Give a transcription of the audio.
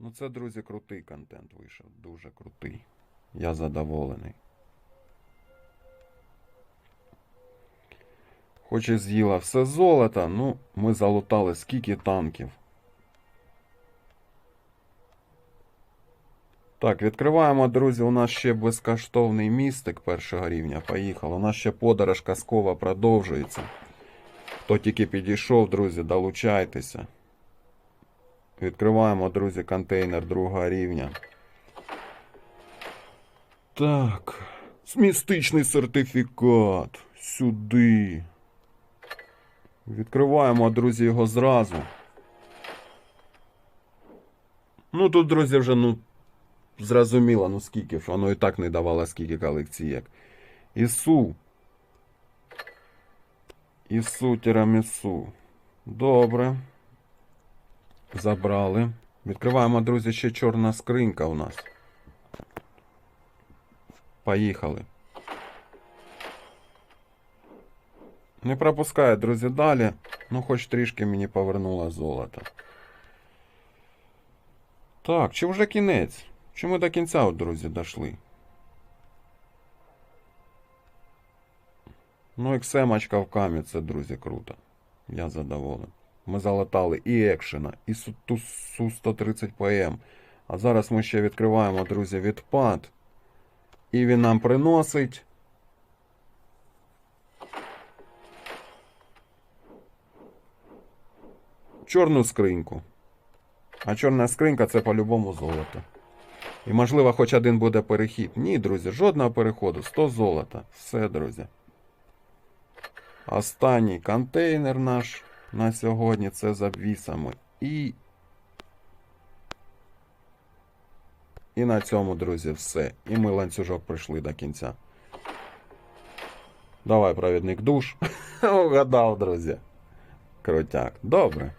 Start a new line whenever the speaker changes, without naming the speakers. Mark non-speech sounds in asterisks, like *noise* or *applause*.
Ну це, друзі, крутий контент вийшов. Дуже крутий. Я задоволений. Хоч і з'їла все золото, ну, ми залутали скільки танків. Так, відкриваємо, друзі. У нас ще безкоштовний містик першого рівня. Поїхали. У нас ще подорож казкова продовжується. Хто тільки підійшов, друзі, долучайтеся. Відкриваємо, друзі, контейнер другого рівня. Так. Містичний сертифікат. Сюди. Відкриваємо, друзі, його зразу. Ну тут, друзі, вже ну зрозуміло, ну скільки ж, воно і так не давало скільки колекцій як. Ісу. Ісу тірамісу. Добре. Забрали. Відкриваємо, друзі, ще чорна скринька у нас. Поїхали. Не пропускаю, друзі, далі. Ну, хоч трішки мені повернуло золото. Так, чи вже кінець? Чи ми до кінця, от, друзі, дошли? Ну, ексемочка в камі, це, друзі, круто. Я задоволений. Ми залатали і екшена, і Су- ту Су-130 ПМ. А зараз ми ще відкриваємо, друзі, відпад. І він нам приносить. Чорну скриньку. А чорна скринька це по-любому золото. І можливо, хоч один буде перехід. Ні, друзі, жодного переходу. 100 золота. Все, друзі. Останній контейнер наш на сьогодні це з обвісами. І. І на цьому, друзі, все. І ми ланцюжок прийшли до кінця. Давай, провідник душ. *laughs* Угадав, друзі. Крутяк. Добре.